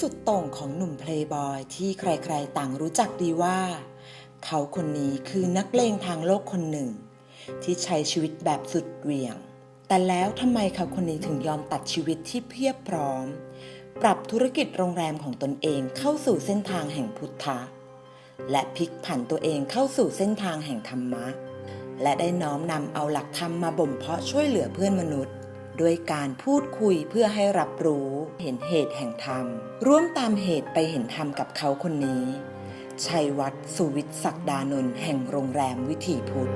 จุดโต่งของหนุ่มเพลย์บอยที่ใครๆต่างรู้จักดีว่า เขาคนนี้คือนักเลงทางโลกคนหนึ่ง ที่ใช้ชีวิตแบบสุดเหวี่ยง แต่แล้วทำไมเขาคนนี้ถึงยอมตัดชีวิตที่เพียบพร้อม ปรับธุรกิจโรงแรมของตนเองเข้าสู่เส้นทางแห่งพุทธะ และพลิกผันตัวเองเข้าสู่เส้นทางแห่งธรรมะ และได้น้อมนำเอาหลักธรรมมาบ่มเพาะช่วยเหลือเพื่อนมนุษย์ ด้วยการพูดคุยเพื่อให้รับรู้ เห็นเหตุแห่งธรรม ร่วมตามเหตุไปเห็นธรรมกับเขาคนนี้ ชัยวัฒน์สุวิทย์ศักดานนท์แห่งโรงแรมวิถีพุทธ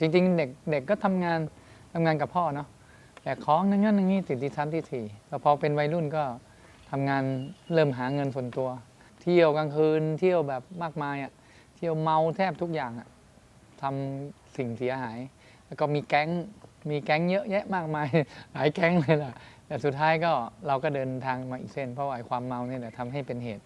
จริงๆ เด็กเด็กก็ทำงานทำงานกับพ่อเนาะแต่ของนั่นนั่นนี่ติดที่ทันที่สี่แล้วพอเป็นวัยรุ่นก็ทำงานเริ่มหาเงินส่วนตัว เที่ยวกลางคืนเที่ยวแบบมากมายอะ่ะเที่ยวเมาแทบทุกอย่างอะ่ะทำสิ่งเสียหาย แล้วก็มีแก๊งมีแก๊งเยอะแยะมากมายหลายแก๊งเลยล่ะแต่สุดท้ายก็เราก็เดินทางมาอีกเส้น เพราะไอ้ความเมาเนี่ยแหละทำให้เป็นเหตุ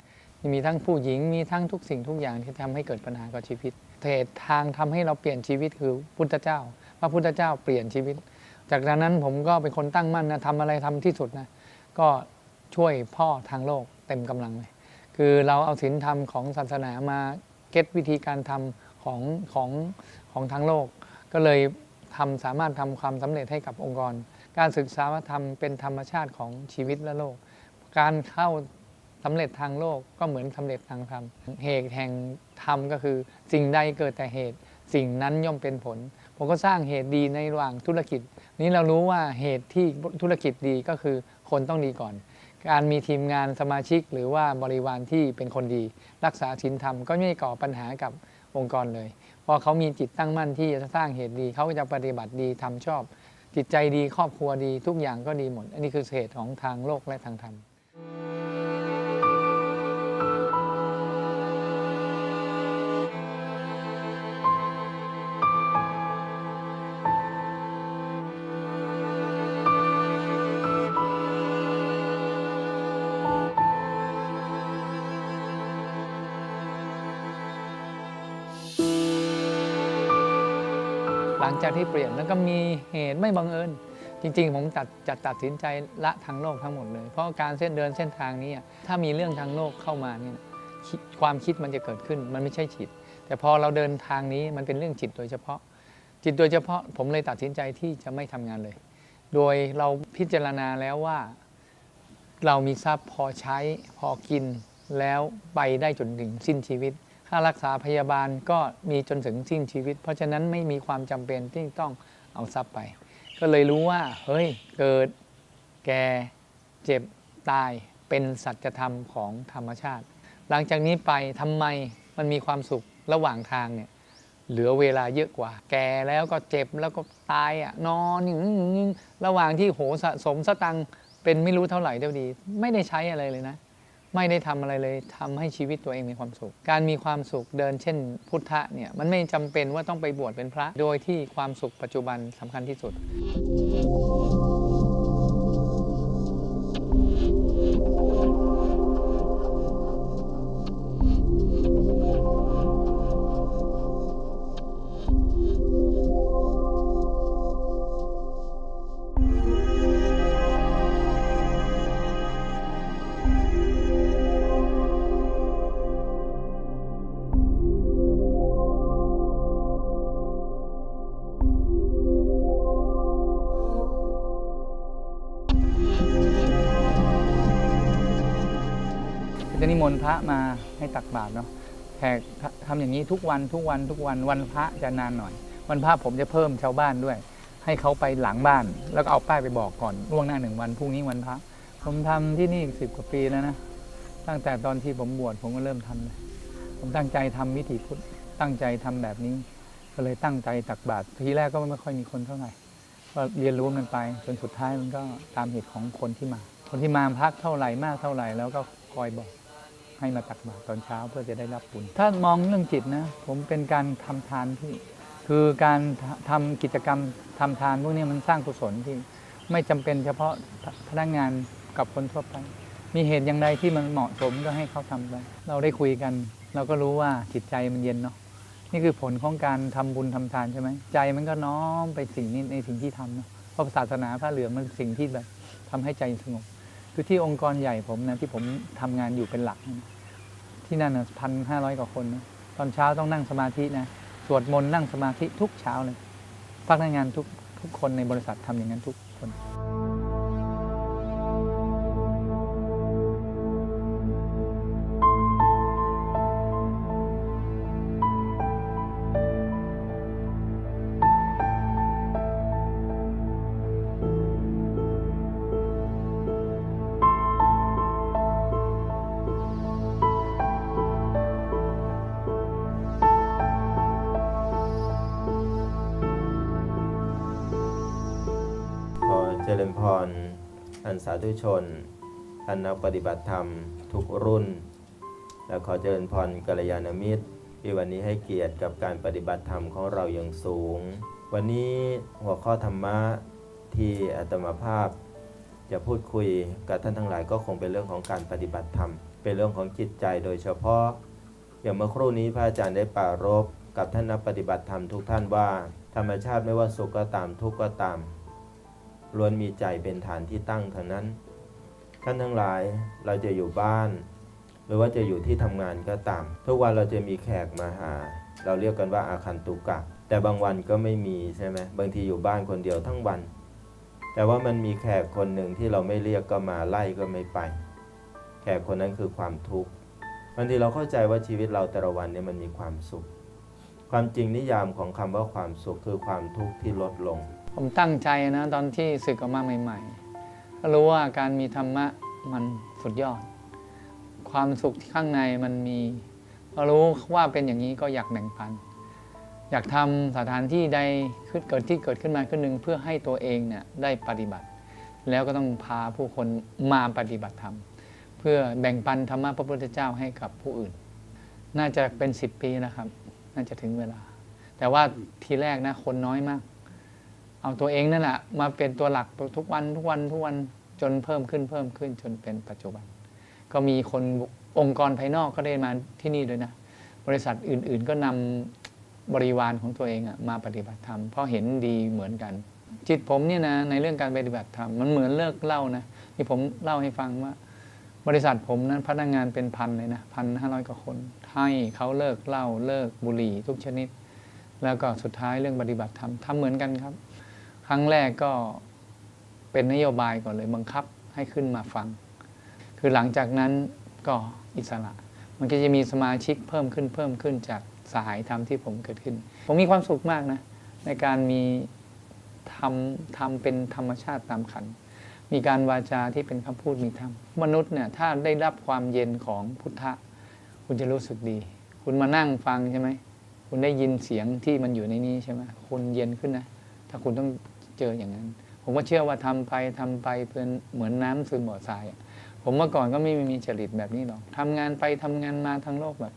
มีทั้งผู้หญิงมีทั้งทุกสิ่งทุกอย่างที่ทำให้เกิดปัญหากับชีวิตเหตุทางทำให้เราเปลี่ยนชีวิตคือพุทธเจ้า พระพุทธเจ้าเปลี่ยนชีวิต จากนั้นผมก็เป็นคนตั้งมั่นนะทำอะไรทำที่สุดนะก็ช่วยพ่อทางโลกเต็มกำลังเลย คือเราเอาศีลธรรมของศาสนามาเก็ตวิธีการทำของของของทางโลก ก็เลยทำสามารถทำความสำเร็จให้กับองค์กร การศึกษาว่าธรรมเป็นธรรมชาติของชีวิตและโลก การเข้าสำเร็จทางโลกก็เหมือนสำเร็จทางธรรม เหตุแห่งธรรมก็คือ สิ่งใดเกิดแต่เหตุ สิ่งนั้นย่อมเป็นผล ผมก็สร้างเหตุดีในระหว่างธุรกิจ นี้เรารู้ว่าเหตุที่ธุรกิจดีก็คือคนต้องดีก่อน การมีทีมงานสมาชิก หรือว่าบริวารที่เป็นคนดี รักษาศีลธรรมก็ไม่ก่อปัญหากับองค์กรเลยพอเขามีจิตตั้งมั่นที่จะสร้างเหตุดี เขาก็จะปฏิบัติดีทำชอบ จิตใจดีครอบครัวดีทุกอย่างก็ดีหมด อันนี้คือเหตุของทางโลกและทางธรรม จากที่เปลี่ยนแล้วก็มีเหตุไม่บังเอิญ จริง ๆ ผมจัดจัดตัดสินใจละทางโลกทั้งหมดเลย เพราะการเส้นเดินเส้นทางนี้ถ้ามีเรื่องทางโลกเข้ามาเนี่ยคิดความคิดมันจะเกิดขึ้นมันไม่ใช่จิต แต่พอเราเดินทางนี้มันเป็นเรื่องจิตโดยเฉพาะ จิตโดยเฉพาะผมเลยตัดสินใจที่จะไม่ทำงานเลย โดยเราพิจารณาแล้วว่า เรามีทรัพย์พอใช้พอกินแล้วไปได้จนถึงสิ้นชีวิต ค่ารักษาพยาบาลก็มีจนถึงสิ้นชีวิต เพราะฉะนั้นไม่มีความจำเป็นที่ต้องเอาทรัพย์ไป ก็เลยรู้ว่า เฮ้ย เกิด แก่ เจ็บ ตาย เป็นสัจธรรมของธรรมชาติ หลังจากนี้ไปทำไมมันมีความสุขระหว่างทางเนี่ย เหลือเวลาเยอะกว่า แก่แล้วก็เจ็บแล้วก็ตายอะ นอนอย่างระหว่างที่โหสะสมสตังเป็นไม่รู้เท่าไหร่เดียวดี ไม่ได้ใช้อะไรเลยนะ ไม่ได้ทำอะไรเลยทำให้ชีวิตตัวเองมีความสุข การมีความสุขเดินเช่น พุทธะเนี่ยมันไม่จำเป็นว่าต้องไปบวชเป็นพระ โดยที่ความสุขปัจจุบันสำคัญที่สุด นิมนต์พระมาให้ตักบาตรเนาะแขกทำอย่างนี้ทุกวันทุกวันทุกวันวันพระจะนานหน่อย วันพระผมจะเพิ่มชาวบ้านด้วย ให้เขาไปหลังบ้าน แล้วก็เอาป้ายไปบอกก่อนล่วงหน้าหนึ่งวันพรุ่งนี้วันพระผมทำที่นี่สิบกว่าปีแล้วนะตั้งแต่ตอนที่ผมบวชผมก็เริ่มทำเลยผมตั้งใจทำวิถีพุทธตั้งใจทำแบบนี้ ก็เลยตั้งใจตักบาตรทีแรกก็ไม่ค่อยมีคนเท่าไหร่ก็เรียนรู้มันไปจนสุดท้ายมันก็ตามเหตุของคนที่มา คนที่มาพักเท่าไหร่มากเท่าไหร่แล้วก็คอยบอก ให้มาตักบาตรตอนเช้าเพื่อจะได้รับบุญ ถ้ามองเรื่องจิตนะ ผมเป็นการทำทานที่ คือการททำกิจกรรมทำทานพวกนี้มันสร้างกุศลที่ไม่จำเป็นเฉพาะพนักงานกับคนทั่วไป มีเหตุอย่างใดที่มันเหมาะสมก็ให้เขาทำไป เราได้คุยกัน เราก็รู้ว่าจิตใจมันเย็นเนาะ นี่คือผลของการทำบุญทำทานใช่ไหม ใจมันก็น้อมไปสิ่งนี้ในสิ่งที่ทำเนาะ เพราะศาสนาพระเหลืองมันเป็นสิ่งที่แบบทำให้ใจสงบ คือที่องค์กรใหญ่ผมนะที่ผมทำงานอยู่เป็นหลัก ที่นั่นพันห้าร้อยกว่าคนนะตอนเช้าต้องนั่งสมาธินะสวดมนต์นั่งสมาธิทุกเช้าเลยพนักงานทุกทุกคนในบริษัททำอย่างนั้นทุกคน ริญพร ท่านสาธุชน ท่านนักปฏิบัติธรรมทุกรุ่น และขอเจริญพรกัลยาณมิตร ที่วันนี้ให้เกียรติกับการปฏิบัติธรรมของเราอย่างสูง วันนี้หัวข้อธรรมะที่อาตมาภาพ จะพูดคุยกับท่านทั้งหลายก็คงเป็นเรื่องของการปฏิบัติธรรม เป็นเรื่องของจิตใจโดยเฉพาะ อย่างเมื่อครู่นี้พระอาจารย์ได้ปรารภกับท่านนักปฏิบัติธรรมทุกท่านว่า ธรรมชาติไม่ว่าสุขก็ตามทุกข์ก็ตาม ล้วนมีใจเป็นฐานที่ตั้งทั้งนั้น ท่านทั้งหลายเราจะอยู่บ้าน หรือว่าจะอยู่ที่ทำงานก็ตาม ทุกวันเราจะมีแขกมาหา เราเรียกกันว่าอาคันตุกะ แต่บางวันก็ไม่มีใช่ไหมบางทีอยู่บ้านคนเดียวทั้งวัน แต่ว่ามันมีแขกคนหนึ่งที่เราไม่เรียกก็มาไล่ก็ไม่ไป แขกคนนั้นคือความทุกข์บางทีเราเข้าใจว่าชีวิตเราแต่ละวันเนี่ยมันมีความสุข ความจริงนิยามของคำว่าความสุขคือความทุกข์ที่ลดลง ผมตั้งใจนะตอนที่ศึกออกมาใหม่ๆก็รู้ว่าการมีธรรมะมันสุดยอด ความสุขที่ข้างในมันมีรู้ว่าเป็นอย่างนี้ก็อยากแบ่งปัน อยากทำสถานที่ใดขึ้นเกิดที่เกิดขึ้นมาขึ้นหนึ่งเพื่อให้ตัวเองเนี่ยได้ปฏิบัติ แล้วก็ต้องพาผู้คนมาปฏิบัติธรรม เพื่อแบ่งปันธรรมะพระพุทธเจ้าให้กับผู้อื่น น่าจะเป็น 10 ปีนะครับ น่าจะถึงเวลา แต่ว่าทีแรกนะคนน้อยมาก เอาตัวเองนั่นแหละมาเป็นตัวหลักทุกวันทุกวันทุกวันจนเพิ่มขึ้นเพิ่มขึ้นจนเป็นปัจจุบัน ก็มีคนองค์กรภายนอกก็ได้มาที่นี่ด้วยนะ บริษัทอื่นๆก็นำบริวารของตัวเองอะมาปฏิบัติธรรมเพราะเห็นดีเหมือนกัน จิตผมเนี่ยนะในเรื่องการปฏิบัติธรรมมันเหมือนเลิกเล่านะที่ผมเล่าให้ฟังว่า บริษัทผมนั้นพนักงานเป็นพันเลยนะพันห้าร้อยกว่าคนให้เขาเลิกเหล้าเลิกบุหรี่ทุกชนิด แล้วก็สุดท้ายเรื่องปฏิบัติธรรมทำเหมือนกันครับ ครั้งแรกก็เป็นนโยบายก่อนเลยบังคับให้ขึ้นมาฟัง คือหลังจากนั้นก็อิสระ มันก็จะมีสมาชิกเพิ่มขึ้นเพิ่มขึ้นจากสหายธรรมที่ผมเกิดขึ้น ผมมีความสุขมากนะ ในการมีทำทำเป็นธรรมชาติตามขัน มีการวาจาที่เป็นคำพูดมีธรรม มนุษย์เนี่ยถ้าได้รับความเย็นของพุทธะ คุณจะรู้สึกดี คุณมานั่งฟังใช่ไหม คุณได้ยินเสียงที่มันอยู่ในนี้ใช่ไหมคุณเย็นขึ้นนะ ถ้าคุณต้อง เจออย่างนั้น ผมก็เชื่อว่าทำไปทำไปเป็นเหมือนน้ำซึมบ่อทรายผมเมื่อก่อนก็ไม่มีจริตแบบนี้หรอกทำงานไปทำงานมาทั้งโลกแบบ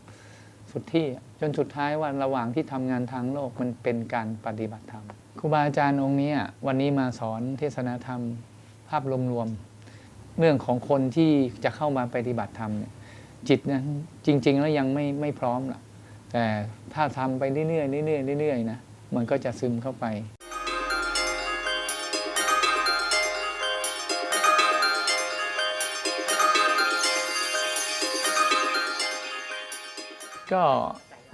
สุดที่จนสุดท้ายว่าระหว่างที่ทำงานทางโลกมันเป็นการปฏิบัติธรรมครูบาอาจารย์องค์นี้วันนี้มาสอนเทศนาธรรม ภาพรวมๆเรื่องของคนที่จะเข้ามาปฏิบัติธรรมเนี่ยจิตนั้นจริง ๆ แล้วยังไม่ไม่พร้อมหรอกแต่ถ้าทำไปเรื่อยๆเรื่อยๆเรื่อยๆนะมันก็จะซึมเข้าไป ก็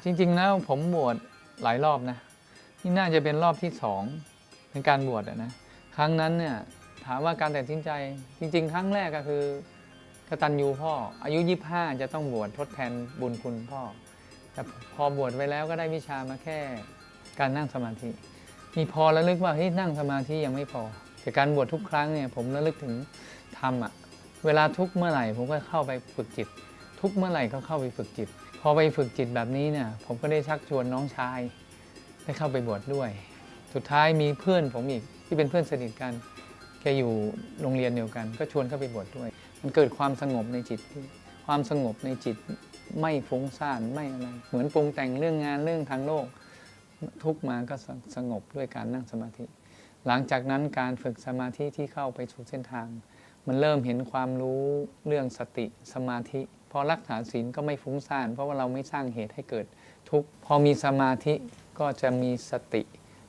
จริง ๆ แล้วผมบวชหลายรอบนะนี่น่าจะเป็นรอบที่สองในการบวชนะครั้งนั้นเนี่ยถามว่าการตัดสินใจจริง ๆ ครั้งแรกก็คือกตัญญูพ่อ อายุ25จะต้องบวชทดแทนบุญคุณพ่อ แต่พอบวชไว้แล้วก็ได้วิชามาแค่การนั่งสมาธิ มีพอระลึกว่าเฮ้ยนั่งสมาธิยังไม่พอแต่การบวชทุกครั้งเนี่ยผมระลึกถึงทำอะเวลาทุกเมื่อไหร่ผมก็เข้าไปฝึกจิต ทุกเมื่อไหร่ก็เข้าไปฝึกจิต พอไปฝึกจิตแบบนี้เนี่ยผมก็ได้ชักชวนน้องชายได้เข้าไปบวชดด้วย สุดท้ายมีเพื่อนผมอีกที่เป็นเพื่อนสนิทกัน แกอยู่โรงเรียนเดียวกัน ก็ชวนเข้าไปบวชดด้วย มันเกิดความสงบในจิต ความสงบในจิตไม่ฟุ้งซ่านไม่อะไร เหมือนปรุงแต่งเรื่องงานเรื่องทางโลก ทุกมาก็สสงบด้วยการนั่งสมาธิ หลังจากนั้นการฝึกสมาธิที่เข้าไปสู่เส้นทาง มันเริ่มเห็นความรู้เรื่องสติสมาธิ พอรักษาศีลก็ไม่ฟุ้งซ่าน เพราะว่าเราไม่สร้างเหตุให้เกิดทุกข์พอมีสมาธิก็จะมีสติ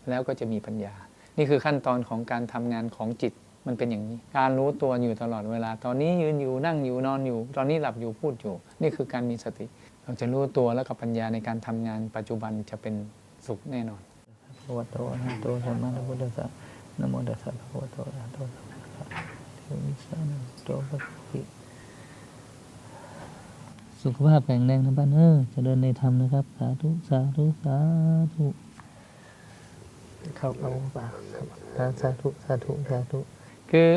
แล้วก็จะมีปัญญา นี่คือขั้นตอนของการทำงานของจิตมันเป็นอย่างนี้ การรู้ตัวอยู่ตลอดเวลา ตอนนี้ยืนอยู่นั่งอยู่นอนอยู่ ตอนนี้หลับอยู่พูดอยู่ นี่คือการมีสติ เราจะรู้ตัวแล้วกับปัญญาในการทำงานปัจจุบันจะเป็นสุขแน่นอนภะคะวะโตอะระหะโตสัมมาสัมพุทธัสสะนะโมตัสสะภะคะวะโตอะระหะโตสัมมาสัมพุทธัสสะเทวิสานะโตภะคะวิ สุขภาพแข็งแรงนะบ้านเออเจะเดินในธรรมนะครับ สาธุ สาธุ สาธุเข้าเอาปากครับสาธุ สาธุ สาธุ คือ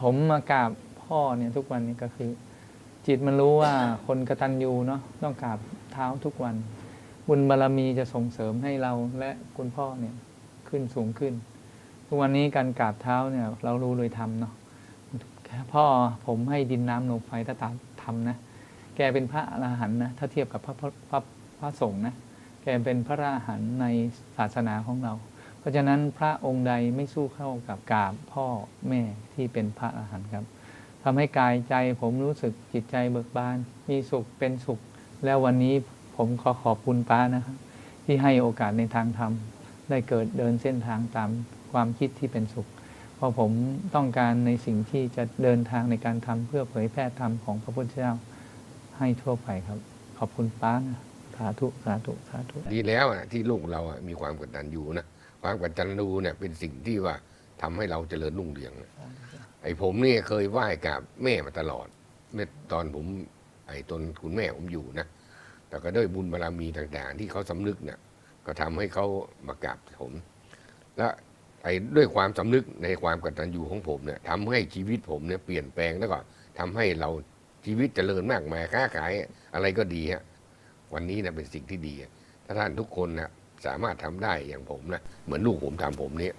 ผมมากราบพ่อเนี่ยทุกวันนี้ก็คือ จิตมันรู้ว่าคนกตัญญูเนาะต้องกราบเท้าทุกวัน บุญบารรมีจะส่งเสริมให้เราและคุณพ่อเนี่ยขึ้นสูงขึ้น ทุกวันนี้การกราบเท้าเนี่ยเรารู้โดยธรรมเนาะพ่อผมให้ดินน้ำลมไฟถ้าตามธรรมนะ แกเป็นพระอรหันต์นะถ้าเทียบกับพระพระพระสงฆ์นะแกเป็นพระอรหันต์ในศาสนาของเรา เพราะฉะนั้นพระองค์ใดไม่สู้เข้ากับกาบพ่อแม่ที่เป็นพระอรหันต์ครับทำให้กายใจผมรู้สึกจิตใจเบิกบาน มีสุขเป็นสุข แล้ววันนี้ผมขอขอบคุณป้านะครับ ที่ให้โอกาสในทางธรรม ได้เกิดเดินเส้นทางตามความคิดที่เป็นสุข เพราะผมต้องการในสิ่งที่จะเดินทางในการทำเพื่อเผยแพร่ธรรมของพระพุทธเจ้า ให้ทั่วไปครับ ขอบคุณป้านะสาธุสาธุสาธุดีแล้วอะที่ลูกเราอะมีความกตัญญูนะความกตัญญูเนี่ยเป็นสิ่งที่ว่าทำให้เราเจริญรุ่งเรืองนะไอ้ผมเนี่ยเคยไหว้กับแม่มาตลอดเมื่อตอนผม ไอ้ตอนคุณแม่ผมอยู่นะแต่ก็ด้วยบุญบารรมีต่าง ๆ ที่เขาสำนึกเนี่ยก็ทำให้เขามากราบผม และไอ้ด้วยความสำนึกในความกตัญญูของผมเนี่ยทำให้ชีวิตผมเนี่ยเปลี่ยนแปลงแล้วก็ทำให้เรา ชีวิตเจริญมากมายค้าขายอะไรก็ดีฮะวันนี้นะเป็นสิ่งที่ดีอะถ้าท่านทุกคนนะสามารถทำได้อย่างผมนะเหมือนลูกผมทำผมเนี้ย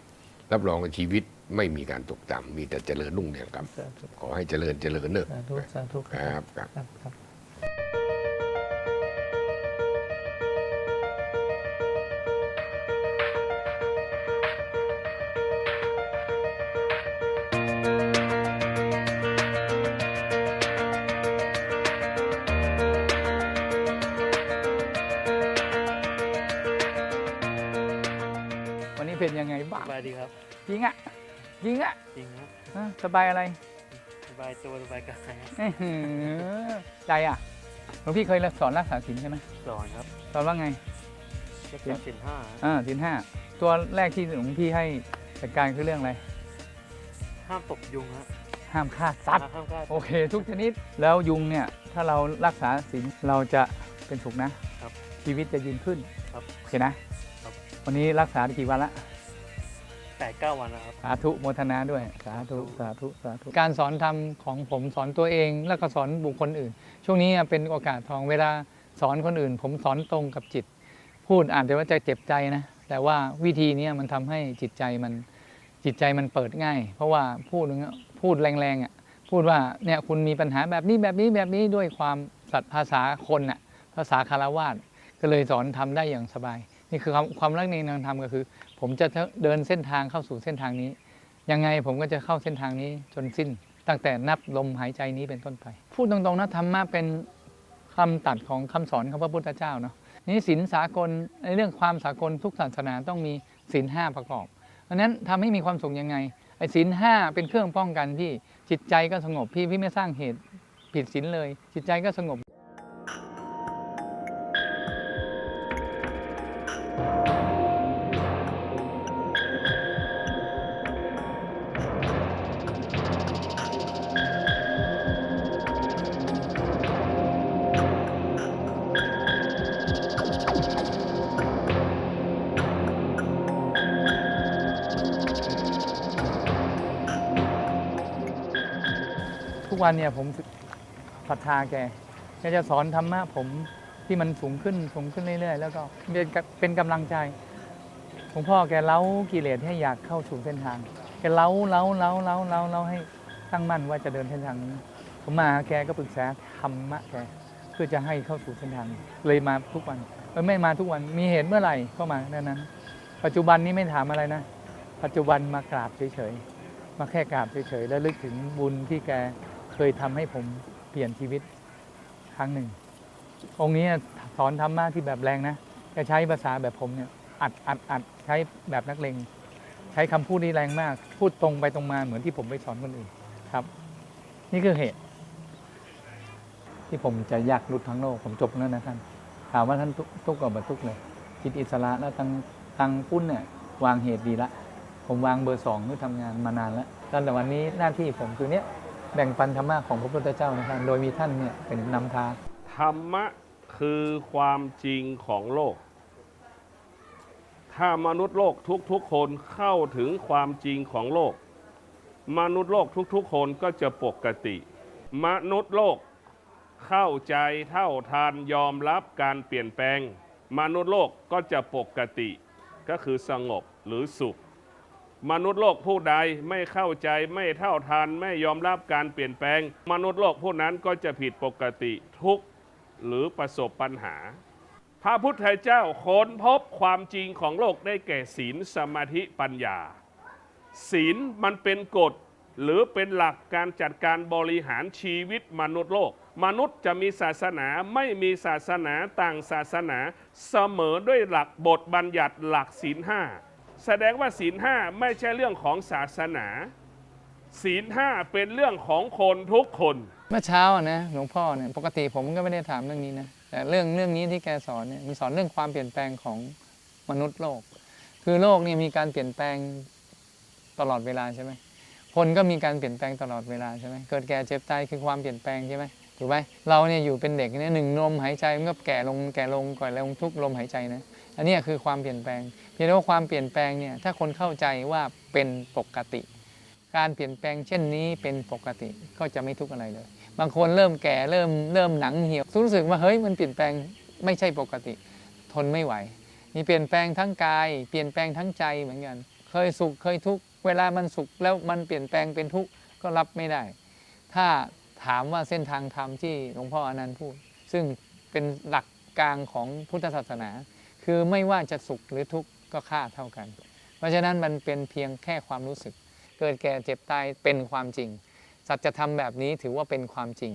รับรองว่าชีวิตไม่มีการตกต่ำมีแต่เจริญรุ่งเรืองครับสาธุขอให้เจริญเจริญเนอะสาธุสาธุครับครับ สบายอะไรสบายตัวสบายกายครับอื้อหือใจอะหลวงพี่เคยสอนรักษาศีลใช่ไหมสอนครับสอนว่าไงเช็คกับสินห้าอ่าศีลห้าตัวแรกที่หลวงพี่ให้จัดการคือเรื่องอะไร ห้ามตบยุงฮะห้ามฆ่าสัตว์ห้ามฆ่าโอเค ทุกชนิดแล้วยุงเนี่ยถ้าเรารักษาศีลเราจะเป็นสุขนะ ครับ ชีวิตจะยืนขึ้นครับ โอเคนะครับ วันนี้รักษาได้กี่วันละ แปดเก้าวันนะครับ สาธุโมทนาด้วย สาธุสาธุสาธุการสอนธรรมของผมสอนตัวเองแล้วก็สอนบุคคลอื่น ช่วงนี้เป็นโอกาสทองเวลาสอนคนอื่น ผมสอนตรงกับจิต พูดอาจจะว่าจะเจ็บใจนะ แต่ว่าวิธีเนี้มันทำให้จิตใจมันจิตใจมันเปิดง่าย เพราะว่าพูดอย่างเงี้ยพูดแรงๆอะพูดว่าเนี่ยคุณมีปัญหาแบบนี้แบบนี้แบบนี้ด้วยความสัตย์ภาษาคนอะภาษาคารวาสก็เลยสอนทำได้อย่างสบาย นี่คือความความรักในทางธรรมก็คือ ผมจะเดินเส้นทางเข้าสู่เส้นทางนี้ ยังไงผมก็จะเข้าเส้นทางนี้จนสิ้น ตั้งแต่นับลมหายใจนี้เป็นต้นไป พูดตรงๆนะธรรมะเป็นคำตัดของคำสอนของพระพุทธเจ้าเนาะนี่ศีลสากลในเรื่องความสากลทุกศาสนาต้องมีศีลห้าประกอบเพราะนั้นทำให้มีความสุขยังไงไอ้ศีลห้าเป็นเครื่องป้องกันพี่จิตใจก็สงบพี่พี่ไม่สร้างเหตุผิดศีลเลย จิตใจก็สงบ ทุกวันเนี่ยผมศรัทธาแกแกจะสอนธรรมะผมที่มันสูงขึ้นสูงขึ้นเรื่อยๆ แล้วก็เป็นเป็นกำลังใจหลวงพ่อแกเล้ากิเลสให้อยากเข้าสู่เส้นทางแกเล้าเล้าเล้าเล้าเล้าเล้าให้ตั้งมั่นว่าจะเดินเส้นทางนี้ผมมาแกก็ปรึกษาธรรมะแกเพื่อจะให้เข้าสู่เส้นทางเลยมาทุกวันเออไม่มาทุกวันมีเหตุเมื่อไหร่ก็มาดังนั้น ปัจจุบันนี้ไม่ถามอะไรนะ ปัจจุบันมากราบเฉยๆมาแค่กราบเฉยๆแล้วลึกถึงบุญที่แก เคยทำให้ผมเปลี่ยนชีวิตครั้งหนึ่ง องค์นี้สอนธรรมะที่แบบแรงนะจะใช้ภาษาแบบผมเนี่ยอัดอัดอัดใช้แบบนักเลงใช้คำพูดที่แรงมาก พูดตรงไปตรงมาเหมือนที่ผมไปสอนคนอื่นครับ นี่คือเหตุ ที่ผมจะอยากหลุดทั้งโลกผมจบแล้วนะท่านถามว่าท่านทุกทุกข์กับบรรทุกเลยจิตอิสระแล้วทางทางปุ้นเนี่ยวางเหตุดีละ ผมวางเบอร์สองเพื่อทำงานมานานแล้วตั้งแต่วันนี้หน้าที่ผมคือเนี้ย แบ่งปันธรรมะของพระพุทธเจ้านะครับโดยมีท่านเนี่ยเป็นนำทางธรรมะคือความจริงของโลก ถ้ามนุษย์โลกทุกๆคนเข้าถึงความจริงของโลก มนุษย์โลกทุกๆ คนก็จะปกติ มนุษย์โลกเข้าใจเท่าทานยอมรับการเปลี่ยนแปลง มนุษย์โลกก็จะปกติ ก็คือสงบหรือสุข มนุษย์โลกผู้ใดไม่เข้าใจไม่เท่าทานไม่ยอมรับการเปลี่ยนแปลง มนุษย์โลกผู้นั้นก็จะผิดปกติทุกข์หรือประสบปัญหา พระพุทธเจ้าค้นพบความจริงของโลกได้แก่ศีลสมาธิปัญญา ศีลมันเป็นกฎหรือเป็นหลักการจัดการบริหารชีวิตมนุษย์โลก มนุษย์จะมีศาสนาไม่มีศาสนาต่างศาสนาเสมอด้วยหลักบทบัญญัติหลักศีลห้า แสดงว่าศีลห้าไม่ใช่เรื่องของศาสนา ศีลห้าเป็นเรื่องของคนทุกคน เมื่อเช้าอะนะหลวงพ่อเนี่ยปกติผมก็ไม่ได้ถามเรื่องนี้นะแต่เรื่องเรื่องนี้ที่แกสอนเนี่ยมีสอนเรื่องความเปลี่ยนแปลงของมนุษย์โลก คือโลกเนี่ยมีการเปลี่ยนแปลงตลอดเวลาใช่ไหมคนก็มีการเปลี่ยนแปลงตลอดเวลาใช่ไหมเกิดแก่เจ็บตายคือความเปลี่ยนแปลงใช่ไหมถูกไหมเราเนี่ยอยู่เป็นเด็กเนี่ยหนึ่งลมหายใจมันก็แก่ลงแก่ลงก่อนลงทุกลมหายใจนะ อันนี้คือความเปลี่ยนแปลง เพียงแต่ว่าความเปลี่ยนแปลงเนี่ยถ้าคนเข้าใจว่าเป็นปกติ การเปลี่ยนแปลงเช่นนี้เป็นปกติก็จะไม่ทุกข์อะไรเลย บางคนเริ่มแก่เริ่มเริ่มหนังเหี่ยวรู้สึกว่าเฮ้ยมันเปลี่ยนแปลงไม่ใช่ปกติ ทนไม่ไหวมีเปลี่ยนแปลงทั้งกาย เปลี่ยนแปลงทั้งใจเหมือนกัน เคยสุขเคยทุกข์เวลามันสุขแล้วมันเปลี่ยนแปลงเป็นทุกข์ก็รับไม่ได้ ถ้าถามว่าเส้นทางธรรมที่หลวงพ่ออนันต์พูด ซึ่งเป็นหลักกลางของพุทธศาสนา คือไม่ว่าจะสุขหรือทุกข์ก็ค่าเท่ากัน เพราะฉะนั้นมันเป็นเพียงแค่ความรู้สึก เกิดแก่เจ็บตายเป็นความจริง สัจธรรมแบบนี้ถือว่าเป็นความจริง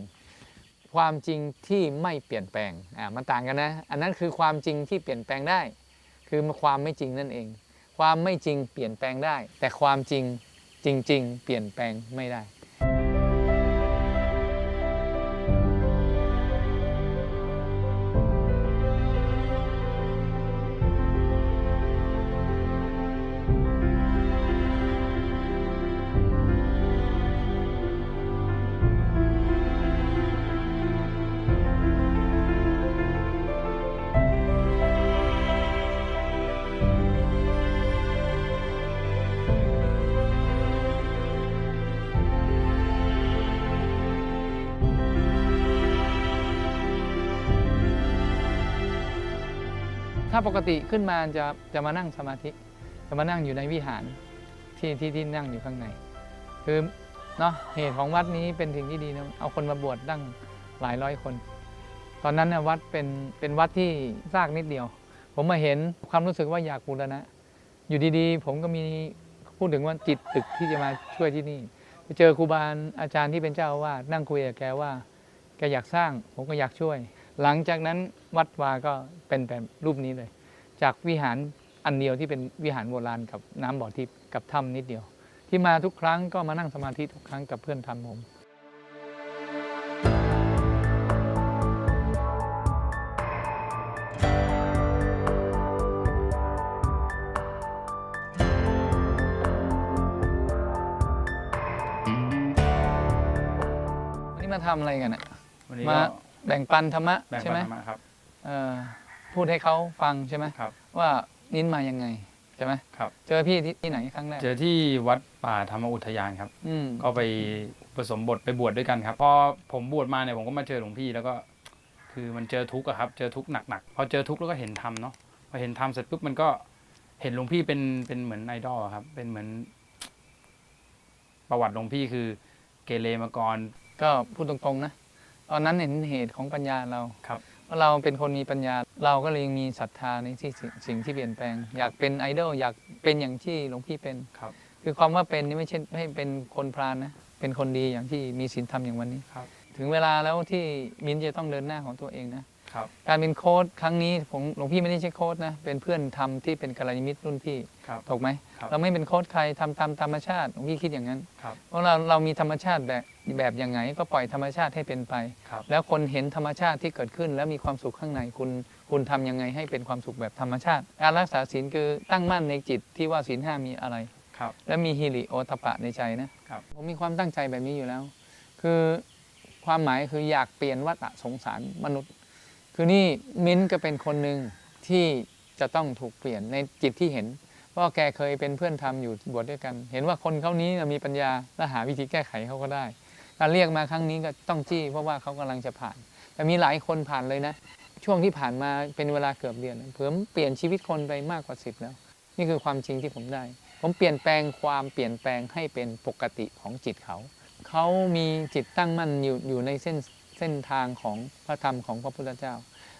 ความจริงที่ไม่เปลี่ยนแปลงอ่ามันต่างกันนะ อันนั้นคือความจริงที่เปลี่ยนแปลงได้ คือความไม่จริงนั่นเอง ความไม่จริงเปลี่ยนแปลงได้ แต่ความจริงจริง ๆ เปลี่ยนแปลงไม่ได้ ปกติขึ้นมาจะจะมานั่งสมาธิ จะมานั่งอยู่ในวิหารที่ที่ที่นั่งอยู่ข้างใน คือเนาะเหตุของวัดนี้เป็นสิ่งที่ดีนะเอาคนมาบวชตั้งหลายร้อยคน ตอนนั้นนะวัดเป็นเป็นวัดที่ซากนิดเดียว ผมมาเห็นความรู้สึกว่าอยากบูรณะ อยู่ดีๆ ผมก็มีพูดถึงว่าจิตตึกที่จะมาช่วยที่นี่ไปเจอครูบาอาจารย์ที่เป็นเจ้าอาวาสนั่งคุยกับแกว่าแกอยากสร้าง ผมก็อยากช่วย หลังจากนั้นวัดวาก็เป็นแบบรูปนี้เลย จากวิหารอันเดียวที่เป็นวิหารโบราณกับน้ำบ่อทิพย์กับถ้ำนิดเดียว ที่มาทุกครั้งก็มานั่งสมาธิทุกครั้งกับเพื่อนทำผมวันนี้มาทำอะไรกันอะวันนี้มาก็ แบ่งปันธรรมะแบ่งใช่ปัไหนมธรรมะครับ เอ่อพูดให้เขาฟังใช่ไหมครับ ว่านิ้นมายังไงใช่ไหมครับ เจอพี่ที่ที่ไหนครั้งแรกเจอที่วัดป่าธรรมอุทยานครับ อืมก็ไปผสมบทไปบวชด้วยกันครับพอผมบวชมาเนี่ยผมก็มาเจอหลวงพี่แล้วก็ คือมันเจอทุกข์อะครับ เจอทุกข์หนักๆพอเจอทุกข์แล้วก็เห็นธรรมเนาะพอเห็นธรรมเสร็จปุ๊บมันก็เห็นหลวงพี่เป็นเป็นเหมือนไอดอลอะครับ เป็นเหมือน ประวัติหลวงพี่คือ เกเรมาก่อนก็พูดตรงๆนะ ตอนนั้นเห็นเหตุของปัญญาเราครับว่าเราเป็นคนมีปัญญา เราก็เลยมีศรัทธาในที่สิ่งสิ่งที่เปลี่ยนแปลง อยากเป็นไอดอลอยากเป็นอย่างที่หลวงพี่เป็นครับ คือความว่าเป็นนี่ไม่ใช่ให้เป็นคนพราลนะเป็นคนดีอย่างที่มีศีลธรรมอย่างวันนี้ ครับถถึงเวลาแล้วที่มิ้นท์จะต้องเดินหน้าของตัวเองนะ ครับ การเป็นโค้ชครั้งนี้ผมหลวงพี่ไม่ได้ใช่โค้ชนะเป็นเพื่อนทำที่เป็นกัลยาณมิตรรุ่นพี่ครับถูกไหมครับเราไม่เป็นโค้ชใครทำตามธรรมชาติหลวงพี่คิดอย่างนั้นครับเพราะเราเรามีธรรมชาติแบบแบบยังไง ก็ปล่อยธรรมชาติให้เป็นไปครับแล้วคนเห็นธรรมชาติที่เกิดขึ้น แล้วมีความสุขข้างในคุณคุณทำยังไงให้เป็นความสุขแบบธรรมชาติการรักษาศีลคือตั้งมั่นในจิตที่ว่าศีลห้ามีอะไรครับและมีฮิริโอตปะในใจนะครับผมมีความตั้งใจแบบนี้อยู่แล้ว คือความหมายคืออยากเปลี่ยนวัฏสงสารมนุษย์ คือนี่มิ้นก็เป็นคนหนึ่งที่จะต้องถูกเปลี่ยนในจิตที่เห็นเพราแกเคยเป็นเพื่อนทำอยู่บวชด้วยกัน เห็นว่าคนเขานี้มีปัญญาและหาวิธีแก้ไขเขาก็ได้ การเรียกมาครั้งนี้ก็ต้องจี้เพราะว่าเขากำลังจะผ่าน แต่มีหลายคนผ่านเลยนะ ช่วงที่ผ่านมาเป็นเวลาเกือบเดือนเผมเปลี่ยนชีวิตคนไปมากกว่าสิบแล้ว นี่คือความจริงที่ผมได้ ผมเปลี่ยนแปลงความเปลี่ยนแปลงให้เป็นปกติของจิตเขา เขามีจิตตั้งมั่นอยู่อยู่ในเส้นเส้นทางของพระธรรมของพระพุทธเจ้า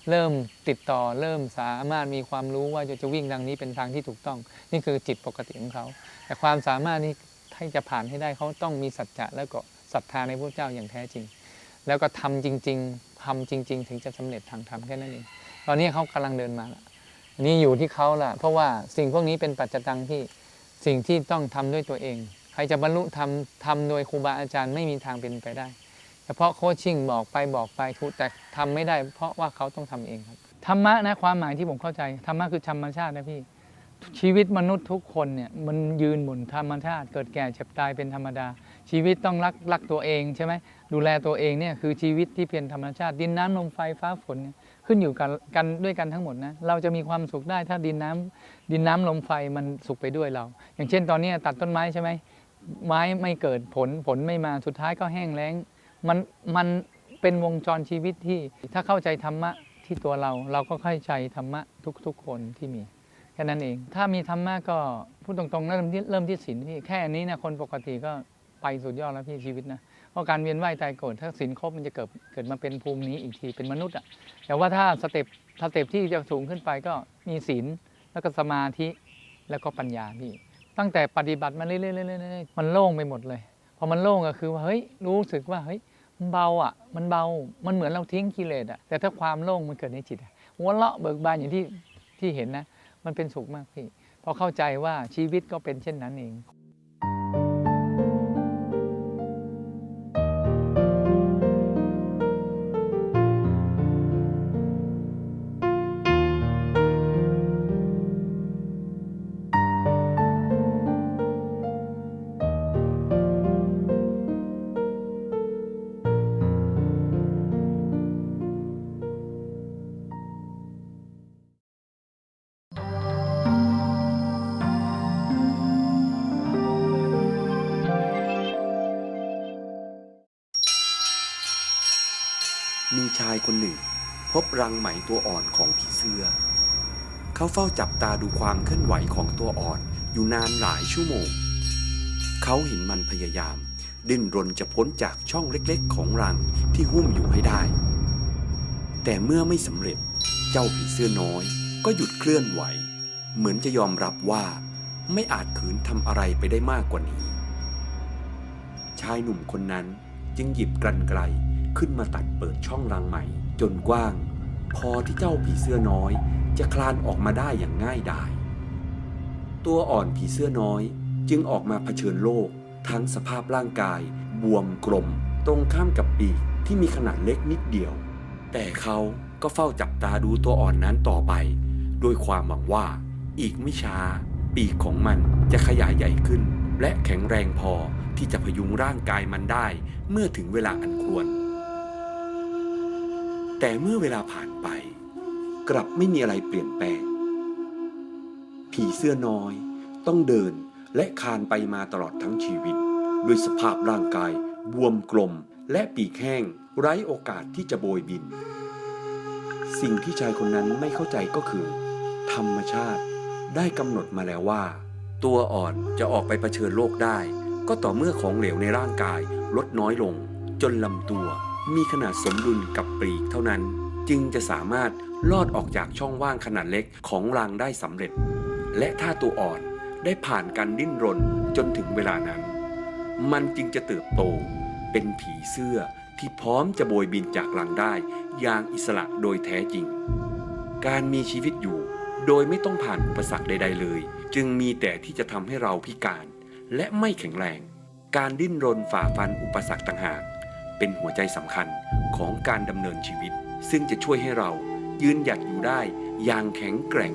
เริ่มติดต่อเริ่มสามารถมีความรู้ว่าจะจะวิ่งทางนี้เป็นทางที่ถูกต้อง นี่คือจิตปกติของเขา แต่ความสามารถนี้ให้จะผ่านให้ได้เขาต้องมีสัจจะแล้วก็ศรัทธาในพระเจ้าอย่างแท้จริง แล้วก็ทำจริง ๆทำจริง ๆ ถึงจะสำเร็จทางธรรมแค่นั้นเองตอนนี้เขากำลังเดินมาละอันนี่อยู่ที่เขาละเพราะว่าสิ่งพวกนี้เป็นปัจจตังที่สิ่งที่ต้องทำด้วยตัวเอง ใครจะบรรลุทำทำโดยครูบาอาจารย์ไม่มีทางเป็นไปได้ เฉพาะโคชชิ่งบอกไปบอกไปทุกแต่ทำไม่ได้ เพราะว่าเขาต้องทำเองครับธรรมะนะความหมายที่ผมเข้าใจธรรมะคือธรรมชาตินะพี่ชีวิตมนุษย์ทุกคนเนี่ยมันยืนหมุนธรรมชาติ เกิดแก่เจ็บตายเป็นธรรมดา ชีวิตต้องรักรักตัวเองใช่ไหมดูแลตัวเองเนี่ยคือชีวิตที่เป็นธรรมชาติ ดินน้ำลมไฟฟ้าฝนเนี่ยขึ้นอยู่กันกันด้วยกันทั้งหมดนะเราจะมีความสุขได้ถ้าดินน้ำดินน้ำลมไฟมันสุขไปด้วยเรา อย่างเช่นตอนนี้ตัดต้นไม้ใช่ไหมไม้ไม่เกิดผลผลไม่มาสุดท้ายก็แห้งแล้ง มันมันเป็นวงจรชีวิตที่ถ้าเข้าใจธรรมะที่ตัวเรา เราก็เข้าใจธรรมะทุกๆ คนที่มีแค่นั้นเอง ถ้ามีธรรมะก็พูดตรงๆเริ่มที่เริ่มที่ศีลพี่แค่อันนี้นะคนปกติก็ไปสุดยอดแล้วพี่ชีวิตนะเพราะการเวียนว่ายตายเกิดถ้าศีลครบมันจะเกิดเกิดมาเป็นภูมินี้อีกทีเป็นมนุษย์อะแต่ว่าถ้าสเต็ปสเต็ปที่จะสูงขึ้นไปก็มีศีลแล้วก็สมาธิแล้วก็ปัญญาพี่ ตั้งแต่ปฏิบัติมาเรื่อยๆๆๆมันโล่งไปหมดเลย พอมันโล่งก็คือว่าเฮ้ยรู้สึกว่าเฮ้ยมันเบาอะ มันเบา มันเหมือนเราทิ้งกิเลสอะแต่ถ้าความโล่งมันเกิดในจิตอะหัวเราะเบิกบานอย่างที่ที่เห็นนะ มันเป็นสุขมากพี่พอเข้าใจว่าชีวิตก็เป็นเช่นนั้นเอง บรังไหมตัวอ่อนของผีเสื้อ เขาเฝ้าจับตาดูความเคลื่อนไหวของตัวอ่อนอยู่นานหลายชั่วโมง เขาเห็นมันพยายาม ดิ้นรนจะพ้นจากช่องเล็กๆ ของรังที่หุ้มอยู่ให้ได้ แต่เมื่อไม่สำเร็จเจ้าผีเสื้อน้อยก็หยุดเคลื่อนไหว เหมือนจะยอมรับว่า ไม่อาจขืนทำอะไรไปได้มากกว่านี้ ชายหนุ่มคนนั้นจึงหยิบกรรไกรขึ้นมาตัดเปิดช่องรังใหม่จนกว้าง พอที่เจ้าผีเสื้อน้อย จะคลานออกมาได้อย่างง่ายดาย ตัวอ่อนผีเสื้อน้อยจึงออกมาเผชิญโลก ทั้งสภาพร่างกาย บวมกลม ตรงข้ามกับปีกที่มีขนาดเล็กนิดเดียว แต่เขาก็เฝ้าจับตาดูตัวอ่อนนั้นต่อไปโดยความหวังว่า อีกไม่ช้า ปีกของมันจะขยายใหญ่ขึ้น และแข็งแรงพอที่จะพยุงร่างกายมันได้ เมื่อถึงเวลาอันควร แต่เมื่อเวลาผ่านไป กลับไม่มีอะไรเปลี่ยนแปลง ผีเสื้อน้อย ต้องเดินและคานไปมาตลอดทั้งชีวิต ด้วยสภาพร่างกาย บวมกลมและปีกแห้งไร้โอกาสที่จะโบยบิน สิ่งที่ชายคนนั้นไม่เข้าใจก็คือ ธรรมชาติได้กำหนดมาแล้วว่า ตัวอ่อนจะออกไปเผชิญโลกได้ ก็ต่อเมื่อของเหลวในร่างกายลดน้อยลง จนลำตัว มีขนาดสมดุลกับปลีกเท่านั้น จึงจะสามารถลอดออกจากช่องว่างขนาดเล็กของรังได้สำเร็จ และถ้าตัวอ่อนได้ผ่านการดิ้นรนจนถึงเวลานั้น มันจึงจะเติบโต เป็นผีเสื้อที่พร้อมจะโบยบินจากรังได้อย่างอิสระโดยแท้จริง การมีชีวิตอยู่โดยไม่ต้องผ่านอุปสรรคใด ๆ เลย จึงมีแต่ที่จะทำให้เราพิการ และไม่แข็งแรง การดิ้นรนฝ่าฟันอุปสรรคต่างหาก เป็นหัวใจสำคัญของการดำเนินชีวิต ซึ่งจะช่วยให้เรายืนหยัดอยู่ได้อย่างแข็งแกร่ง